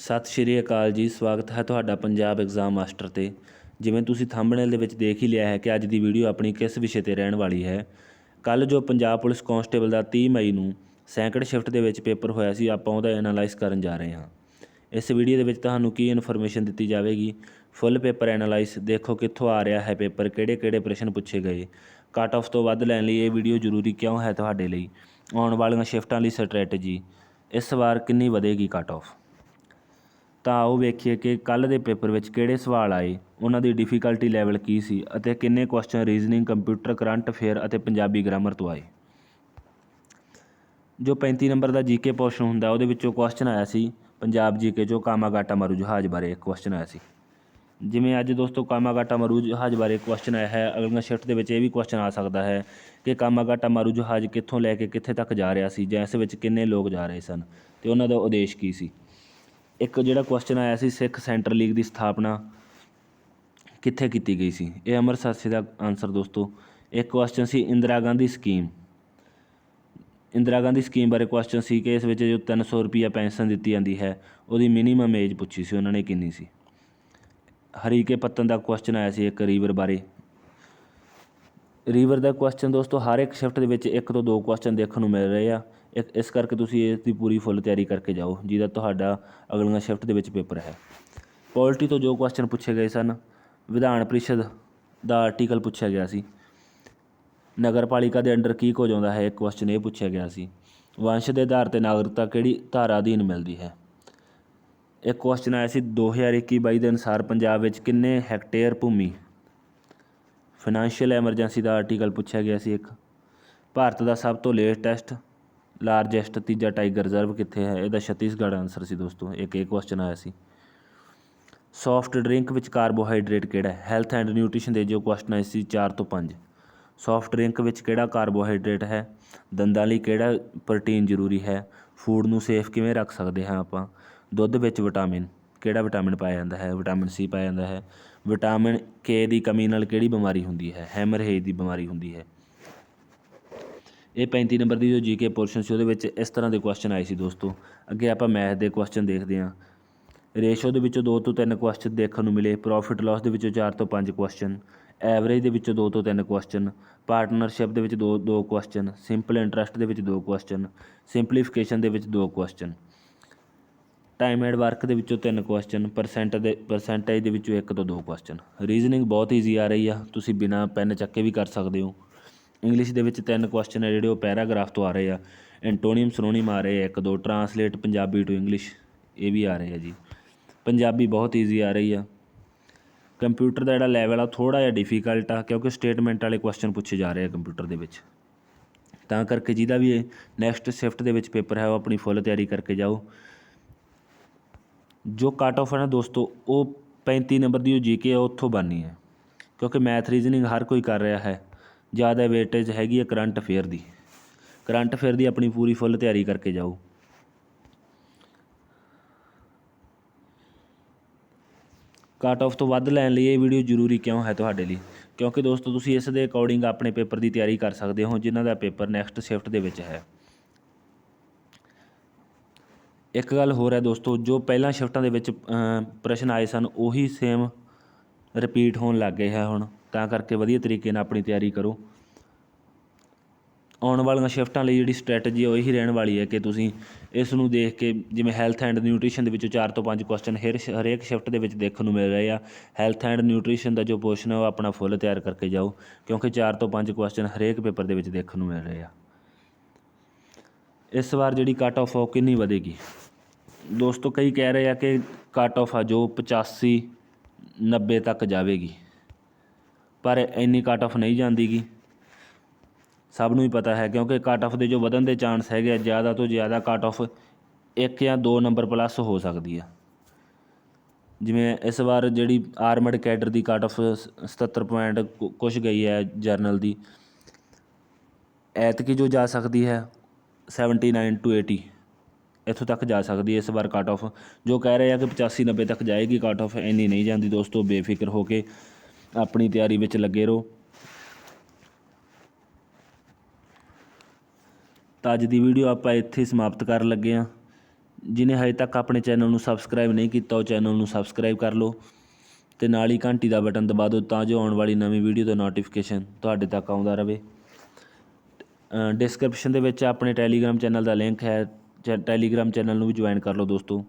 ਸਤਿ ਸ਼੍ਰੀ ਅਕਾਲ ਜੀ, ਸਵਾਗਤ ਹੈ ਤੁਹਾਡਾ ਪੰਜਾਬ ਐਗਜ਼ਾਮ ਮਾਸਟਰ ਤੇ। ਜਿਵੇਂ ਤੁਸੀਂ ਥੰਬਨੇਲ ਦੇ ਵਿੱਚ ਦੇਖ ਹੀ ਲਿਆ ਹੈ ਕਿ ਅੱਜ ਦੀ ਵੀਡੀਓ ਆਪਣੀ ਕਿਸ ਵਿਸ਼ੇ ਤੇ ਰਹਿਣ ਵਾਲੀ ਹੈ। ਕੱਲ ਜੋ ਪੰਜਾਬ ਪੁਲਿਸ ਕਾਂਸਟੇਬਲ ਦਾ 30 ਮਈ ਨੂੰ ਸੈਂਕੜ ਸ਼ਿਫਟ ਦੇ ਵਿੱਚ ਪੇਪਰ ਹੋਇਆ ਸੀ, ਆਪਾਂ ਉਹਦਾ ਐਨਾਲਾਈਜ਼ ਕਰਨ ਜਾ ਰਹੇ ਹਾਂ। ਇਸ ਵੀਡੀਓ ਦੇ ਵਿੱਚ ਤੁਹਾਨੂੰ ਕੀ ਇਨਫੋਰਮੇਸ਼ਨ ਦਿੱਤੀ ਜਾਵੇਗੀ? ਫੁੱਲ ਪੇਪਰ ਐਨਾਲਾਈਜ਼ ਦੇਖੋ ਕਿੱਥੋਂ ਆ ਰਿਹਾ ਹੈ ਪੇਪਰ ਕਿਹੜੇ ਕਿਹੜੇ ਪ੍ਰਸ਼ਨ ਪੁੱਛੇ ਗਏ। ਕੱਟ ਆਫ ਤੋਂ ਵੱਧ ਲੈਣ ਲਈ ਇਹ ਵੀਡੀਓ ਜ਼ਰੂਰੀ ਕਿਉਂ ਹੈ ਤੁਹਾਡੇ ਲਈ? ਆਉਣ ਵਾਲੀਆਂ ਸ਼ਿਫਟਾਂ ਲਈ ਸਟ੍ਰੈਟਜੀ ਇਸ ਵਾਰ ਕਿੰਨੀ ਵਧੇਗੀ ਕੱਟ ਆਫ ਤਾਂ ਆਓ ਵੇਖੀਏ ਕਿ ਕੱਲ੍ਹ ਦੇ ਪੇਪਰ ਵਿੱਚ ਕਿਹੜੇ ਸਵਾਲ ਆਏ, ਉਹਨਾਂ ਦੀ ਡਿਫੀਕਲਟੀ ਲੈਵਲ ਕੀ ਸੀ ਅਤੇ ਕਿੰਨੇ question reasoning computer current affair ਅਤੇ ਪੰਜਾਬੀ ਗ੍ਰਾਮਰ ਤੋਂ ਆਏ। ਜੋ 35 ਨੰਬਰ ਦਾ ਜੀਕੇ ਪੋਰਸ਼ਨ ਹੁੰਦਾ, ਉਹਦੇ ਵਿੱਚੋਂ ਕੁਐਸਚਨ ਆਇਆ ਸੀ ਪੰਜਾਬ ਜੀਕੇ ਚੋਂ ਕਾਮਾਗਾਟਾ ਮਾਰੂ ਜਹਾਜ਼ ਬਾਰੇ, ਇੱਕ ਕੁਐਸਚਨ ਆਇਆ ਸੀ। ਜਿਵੇਂ ਅੱਜ ਦੋਸਤੋ ਕਾਮਾਗਾਟਾ ਮਾਰੂ ਜਹਾਜ਼ ਬਾਰੇ ਕੁਐਸਚਨ ਆਇਆ ਹੈ, ਅਗਲੀਆਂ ਸ਼ਿਫਟ ਦੇ ਵਿੱਚ ਇਹ ਵੀ ਕੁਐਸਚਨ ਆ ਸਕਦਾ ਹੈ ਕਿ ਕਾਮਾਗਾਟਾ ਮਾਰੂ ਜਹਾਜ਼ ਕਿੱਥੋਂ ਲੈ ਕੇ ਕਿੱਥੇ ਤੱਕ ਜਾ ਰਿਹਾ ਸੀ ਜਾਂ ਇਸ ਵਿੱਚ ਕਿੰਨੇ ਲੋਕ ਜਾ ਰਹੇ ਸਨ ਤੇ ਉਹਨਾਂ ਦਾ ਉਦੇਸ਼ ਕੀ ਸੀ। ਇੱਕ ਜਿਹੜਾ ਕੁਐਸਚਨ ਆਇਆ ਸੀ ਸਿੱਖ ਸੈਂਟਰ ਲੀਗ ਦੀ ਸਥਾਪਨਾ ਕਿੱਥੇ ਕੀਤੀ ਗਈ ਸੀ? ਇਹ ਅੰਮ੍ਰਿਤਸਰ ਸੀ ਦਾ ਆਨਸਰ ਦੋਸਤੋ। ਇੱਕ ਕੁਐਸਚਨ ਸੀ ਇੰਦਰਾ ਗਾਂਧੀ ਸਕੀਮ ਇੰਦਰਾ ਗਾਂਧੀ ਸਕੀਮ ਬਾਰੇ ਕੁਐਸਚਨ ਸੀ ਕਿ ਇਸ ਵਿੱਚ ਜੋ 300 ਰੁਪਈਆ ਪੈਨਸ਼ਨ ਦਿੱਤੀ ਜਾਂਦੀ ਹੈ, ਉਹਦੀ ਮਿਨੀਮਮ ਏਜ ਪੁੱਛੀ ਸੀ, ਉਹਨਾਂ ਨੇ ਕਿੰਨੀ ਸੀ? ਹਰੀਕੇ ਪੱਤਨ ਦਾ ਕੁਐਸਚਨ ਆਇਆ ਸੀ ਇੱਕ ਰੀਵਰ ਬਾਰੇ। ਰੀਵਰ ਦਾ ਕੁਐਸਚਨ ਦੋਸਤੋ, ਹਰ ਇੱਕ ਸ਼ਿਫਟ ਦੇ ਵਿੱਚ ਇੱਕ ਤੋਂ ਦੋ ਕੁਐਸਚਨ ਦੇਖਣ ਨੂੰ ਮਿਲ ਰਹੇ ਆ। ਇੱਕ, ਇਸ ਕਰਕੇ ਤੁਸੀਂ ਇਸ ਦੀ ਪੂਰੀ ਫੁੱਲ ਤਿਆਰੀ ਕਰਕੇ ਜਾਓ, ਜਿਹਦਾ ਤੁਹਾਡਾ ਅਗਲੀਆਂ ਸ਼ਿਫਟ ਦੇ ਵਿੱਚ ਪੇਪਰ ਹੈ। ਪੋਲਿਟੀ ਤੋਂ ਜੋ ਕੁਐਸਚਨ ਪੁੱਛੇ ਗਏ ਸਨ, ਵਿਧਾਨ ਪਰਿਸ਼ਦ ਦਾ ਆਰਟੀਕਲ ਪੁੱਛਿਆ ਗਿਆ ਸੀ। ਨਗਰਪਾਲਿਕਾ ਦੇ ਅੰਡਰ ਕੀ ਕੁਝ ਆਉਂਦਾ ਹੈ ਇੱਕ ਕੁਐਸਚਨ ਇਹ ਪੁੱਛਿਆ ਗਿਆ ਸੀ। ਵੰਸ਼ ਦੇ ਆਧਾਰ ਤੇ ਨਾਗਰਿਕਤਾ ਕਿਹੜੀ ਧਾਰਾ ਅਧੀਨ ਮਿਲਦੀ ਹੈ? ਇੱਕ ਕੁਐਸਚਨ ਆਇਆ ਸੀ 2021-22 ਦੇ ਅਨੁਸਾਰ ਪੰਜਾਬ ਵਿੱਚ ਕਿੰਨੇ ਹੈਕਟੇਅਰ ਭੂਮੀ ਫਾਈਨੈਂਸ਼ੀਅਲ ਐਮਰਜੈਂਸੀ ਦਾ ਆਰਟੀਕਲ ਪੁੱਛਿਆ ਗਿਆ ਸੀ ਇੱਕ। ਭਾਰਤ ਦਾ ਸਭ ਤੋਂ ਲੇਟੈਸਟ ਲਾਰਜੈਸਟ ਤੀਜਾ ਟਾਈਗਰ ਰਿਜ਼ਰਵ ਕਿੱਥੇ ਹੈ? ਇਹਦਾ ਛੱਤੀਸਗੜ੍ਹ ਆਨਸਰ ਸੀ ਦੋਸਤੋ, ਇੱਕ ਇਹ ਕੁਐਸਚਨ ਆਇਆ ਸੀ। ਸੌਫਟ ਡਰਿੰਕ ਵਿੱਚ ਕਾਰਬੋਹਾਈਡਰੇਟ ਕਿਹੜਾ ਹੈ? ਹੈਲਥ ਐਂਡ ਨਿਊਟ੍ਰੀਸ਼ਨ ਦੇ ਜੋ ਕੁਐਸਚਨ ਆਏ ਸੀ 4 ਤੋਂ 5 ਸੌਫਟ ਡਰਿੰਕ ਵਿੱਚ ਕਿਹੜਾ ਕਾਰਬੋਹਾਈਡਰੇਟ ਹੈ? ਦੰਦਾਂ ਲਈ ਕਿਹੜਾ ਪ੍ਰੋਟੀਨ ਜ਼ਰੂਰੀ ਹੈ? ਫੂਡ ਨੂੰ ਸੇਫ ਕਿਵੇਂ ਰੱਖ ਸਕਦੇ ਹਾਂ ਆਪਾਂ? ਦੁੱਧ ਵਿੱਚ ਵਿਟਾਮਿਨ ਕਿਹੜਾ ਵਿਟਾਮਿਨ ਪਾਇਆ ਜਾਂਦਾ ਹੈ? ਵਿਟਾਮਿਨ ਸੀ ਪਾਇਆ ਜਾਂਦਾ ਹੈ। ਵਿਟਾਮਿਨ ਕੇ ਦੀ ਕਮੀ ਨਾਲ ਕਿਹੜੀ ਬਿਮਾਰੀ ਹੁੰਦੀ ਹੈ? ਹੈਮਰਹੇਜ ਦੀ ਬਿਮਾਰੀ ਹੁੰਦੀ ਹੈ। ਇਹ 35 ਨੰਬਰ ਦੀ ਜੋ ਜੀਕੇ ਪੋਰਸ਼ਨ ਸੀ, ਉਹਦੇ ਵਿੱਚ ਇਸ ਤਰ੍ਹਾਂ ਦੇ ਕੁਐਸਚਨ ਆਏ ਸੀ ਦੋਸਤੋ। ਅੱਗੇ ਆਪਾਂ ਮੈਥ ਦੇ ਕੁਐਸਚਨ ਦੇਖਦੇ ਹਾਂ। ਰੇਸ਼ੋ ਦੇ ਵਿੱਚੋਂ 2 ਤੋਂ 3 ਕੁਐਸਚਨ ਦੇਖਣ ਨੂੰ ਮਿਲੇ। ਪ੍ਰੋਫਿਟ ਲਾਸ ਦੇ ਵਿੱਚੋਂ 4 ਤੋਂ 5 ਕੁਐਸਚਨ ਐਵਰੇਜ ਦੇ ਵਿੱਚੋਂ 2 ਤੋਂ 3 ਕੁਐਸਚਨ ਪਾਰਟਨਰਸ਼ਿਪ ਦੇ ਵਿੱਚ 2 2 ਕੁਐਸਚਨ ਸਿੰਪਲ ਇੰਟਰਸਟ ਦੇ ਵਿੱਚ 2 ਕੁਐਸਚਨ ਸਿੰਪਲੀਫਿਕੇਸ਼ਨ ਦੇ ਵਿੱਚ 2 ਕੁਐਸਚਨ ਟਾਈਮ ਐਂਡ ਵਰਕ ਦੇ ਵਿੱਚੋਂ ਤਿੰਨ ਕੁਐਸਚਨ ਪਰਸੈਂਟ ਦੇ ਪਰਸੈਂਟੇਜ ਦੇ ਵਿੱਚੋਂ ਇੱਕ ਤੋਂ ਦੋ ਕੁਐਸਚਨ ਰੀਜ਼ਨਿੰਗ ਬਹੁਤ ਈਜ਼ੀ ਆ ਰਹੀ ਆ, ਤੁਸੀਂ ਬਿਨਾ ਪੈਨ ਕੇ ਵੀ ਕਰ ਸਕਦੇ ਹੋ। ਇੰਗਲਿਸ਼ ਦੇ ਵਿੱਚ ਤਿੰਨ ਕੁਐਸਚਨ ਹੈ ਜਿਹੜੇ ਉਹ ਪੈਰਾਗ੍ਰਾਫ ਤੋਂ ਆ ਰਹੇ ਆ। ਐਂਟੋਨੀਮ ਸਿਨੋਨਿਮ ਆ ਰਹੇ ਆ ਇੱਕ, ਦੋ ਟਰਾਂਸਲੇਟ ਪੰਜਾਬੀ ਟੂ ਇੰਗਲਿਸ਼ ਇਹ ਵੀ ਆ ਰਹੇ ਆ ਜੀ। ਪੰਜਾਬੀ ਬਹੁਤ ਈਜ਼ੀ ਆ ਰਹੀ ਆ। ਕੰਪਿਊਟਰ ਦਾ ਜਿਹੜਾ ਲੈਵਲ ਆ ਥੋੜਾ ਜਿਹਾ ਡਿਫਿਕਲਟ ਆ, ਕਿਉਂਕਿ ਸਟੇਟਮੈਂਟ ਵਾਲੇ ਕੁਐਸਚਨ ਪੁੱਛੇ ਜਾ ਰਹੇ ਆ ਕੰਪਿਊਟਰ ਦੇ ਵਿੱਚ। ਤਾਂ ਕਰਕੇ ਜਿਹਦਾ ਵੀ ਨੈਕਸਟ ਸ਼ਿਫਟ ਦੇ ਵਿੱਚ ਪੇਪਰ ਹੈ, ਉਹ ਆਪਣੀ ਫੁੱਲ ਤਿਆਰੀ ਕਰਕੇ ਜਾਓ। ਜੋ ਕੱਟ ਔਫ ਹੈ ਨਾ ਦੋਸਤੋ, ਉਹ 35 ਨੰਬਰ ਦੀ ਜੋ ਜੀਕੇ ਆ, ਉੱਥੋਂ ਬਣਨੀ ਹੈ। ਕਿਉਂਕਿ ਮੈਥ ਰੀਜ਼ਨਿੰਗ ਹਰ ਕੋਈ ਕਰ ਰਿਹਾ ਹੈ। ਜ਼ਿਆਦਾ ਵੇਟੇਜ ਹੈਗੀ ਹੈ ਕਰੰਟ ਅਫੇਅਰ ਦੀ। ਕਰੰਟ ਅਫੇਅਰ ਦੀ ਆਪਣੀ ਪੂਰੀ ਫੁੱਲ ਤਿਆਰੀ ਕਰਕੇ ਜਾਓ। ਕੱਟ ਆਫ ਤੋਂ ਵੱਧ ਲੈਣ ਲਈ ਇਹ ਵੀਡੀਓ ਜ਼ਰੂਰੀ ਕਿਉਂ ਹੈ ਤੁਹਾਡੇ ਲਈ? ਕਿਉਂਕਿ ਦੋਸਤੋ, ਤੁਸੀਂ ਇਸ ਦੇ ਅਕੋਰਡਿੰਗ ਆਪਣੇ ਪੇਪਰ ਦੀ ਤਿਆਰੀ ਕਰ ਸਕਦੇ ਹੋ, ਜਿਨ੍ਹਾਂ ਦਾ ਪੇਪਰ ਨੈਕਸਟ ਸ਼ਿਫਟ ਦੇ ਵਿੱਚ ਹੈ। ਇੱਕ ਗੱਲ ਹੋਰ ਹੈ ਦੋਸਤੋ, ਜੋ ਪਹਿਲਾਂ ਸ਼ਿਫਟਾਂ ਦੇ ਵਿੱਚ ਪ੍ਰਸ਼ਨ ਆਏ ਸਨ, ਉਹੀ ਸੇਮ ਰਿਪੀਟ ਹੋਣ ਲੱਗ ਗਏ ਹੈ ਹੁਣ। ਤਾਂ ਕਰਕੇ ਵਧੀਆ ਤਰੀਕੇ ਨਾਲ ਆਪਣੀ ਤਿਆਰੀ ਕਰੋ। ਆਉਣ ਵਾਲੀਆਂ ਸ਼ਿਫਟਾਂ ਲਈ ਜਿਹੜੀ ਸਟ੍ਰੈਟਜੀ ਉਹ ਇਹੀ ਰਹਿਣ ਵਾਲੀ ਹੈ ਕਿ ਤੁਸੀਂ ਇਸ ਨੂੰ ਦੇਖ ਕੇ, ਜਿਵੇਂ ਹੈਲਥ ਐਂਡ ਨਿਊਟ੍ਰੀਸ਼ਨ ਦੇ ਵਿੱਚੋਂ 4 ਤੋਂ 5 ਕੁਐਸਚਨ ਹਰ ਹਰੇਕ ਸ਼ਿਫਟ ਦੇ ਵਿੱਚ ਦੇਖਣ ਨੂੰ ਮਿਲ ਰਹੇ ਆ। ਹੈਲਥ ਐਂਡ ਨਿਊਟ੍ਰੀਸ਼ਨ ਦਾ ਜੋ ਪੋਰਸ਼ਨ ਹੈ, ਉਹ ਆਪਣਾ ਫੁੱਲ ਤਿਆਰ ਕਰਕੇ ਜਾਓ, ਕਿਉਂਕਿ 4 ਤੋਂ 5 ਕੁਐਸਚਨ ਹਰੇਕ ਪੇਪਰ ਦੇ ਵਿੱਚ ਦੇਖਣ ਨੂੰ ਮਿਲ ਰਹੇ ਆ। ਇਸ ਵਾਰ ਜਿਹੜੀ ਕੱਟ ਆਫ ਉਹ ਕਿੰਨੀ ਵਧੇਗੀ। ਦੋਸਤੋ, ਕਈ ਕਹਿ ਰਹੇ ਆ ਕਿ ਕੱਟ ਆਫ ਆ ਜੋ 85 90 ਤੱਕ ਜਾਵੇਗੀ। ਪਰ ਇੰਨੀ ਕੱਟ ਆਫ ਨਹੀਂ ਜਾਂਦੀਗੀ। ਸਭ ਨੂੰ ਹੀ ਪਤਾ ਹੈ, ਕਿਉਂਕਿ ਕੱਟ ਆਫ ਦੇ ਜੋ ਵਧਣ ਦੇ ਚਾਂਸ ਹੈਗੇ ਆ, ਜ਼ਿਆਦਾ ਤੋਂ ਜ਼ਿਆਦਾ ਕੱਟ ਆਫ ਇੱਕ ਜਾਂ ਦੋ ਨੰਬਰ ਪਲੱਸ ਹੋ ਸਕਦੀ ਆ। ਜਿਵੇਂ ਇਸ ਵਾਰ ਜਿਹੜੀ ਆਰਮਡ ਕੈਡਰ ਦੀ ਕੱਟ ਆਫ 77 ਪੁਆਇੰਟ ਕੁਛ ਗਈ ਹੈ ਜਰਨਲ ਦੀ। ਐਤਕੀ ਜੋ ਜਾ ਸਕਦੀ ਹੈ 79 ਟੂ ਏਟੀ ਇੱਥੋਂ ਤੱਕ ਜਾ ਸਕਦੀ ਹੈ ਇਸ ਵਾਰ ਕੱਟ ਆਫ ਜੋ ਕਹਿ ਰਹੇ ਆ ਕਿ 85 90 ਤੱਕ ਜਾਏਗੀ ਕੱਟ ਆਫ ਇੰਨੀ ਨਹੀਂ ਜਾਂਦੀ ਦੋਸਤੋ, ਬੇਫਿਕਰ ਹੋ ਕੇ ਆਪਣੀ ਤਿਆਰੀ ਵਿੱਚ ਲੱਗੇ ਰਹੋ। ਤਾਂ ਅੱਜ ਦੀ ਵੀਡੀਓ ਆਪਾਂ ਇੱਥੇ ਸਮਾਪਤ ਕਰਨ ਲੱਗੇ ਹਾਂ। ਜਿਨੇ ਹਜੇ ਤੱਕ ਆਪਣੇ ਚੈਨਲ ਨੂੰ ਸਬਸਕ੍ਰਾਈਬ ਨਹੀਂ ਕੀਤਾ, ਉਹ ਚੈਨਲ ਨੂੰ ਸਬਸਕ੍ਰਾਈਬ ਕਰ ਲਓ ਤੇ ਨਾਲ ਹੀ ਘੰਟੀ ਦਾ ਬਟਨ ਦਬਾ ਦਿਓ ਤਾਂ ਜੋ ਆਉਣ ਵਾਲੀ ਨਵੀਂ ਵੀਡੀਓ ਦਾ ਨੋਟੀਫਿਕੇਸ਼ਨ ਤੁਹਾਡੇ ਤੱਕ ਆਉਂਦਾ ਰਹੇ। ਡਿਸਕ੍ਰਿਪਸ਼ਨ ਦੇ ਵਿੱਚ ਆਪਣੇ ਟੈਲੀਗ੍ਰਾਮ ਚੈਨਲ ਦਾ ਲਿੰਕ ਹੈ ਟੈਲੀਗ੍ਰਾਮ ਚੈਨਲ ਨੂੰ ਵੀ ਜੁਆਇਨ ਕਰ ਲਓ ਦੋਸਤੋ।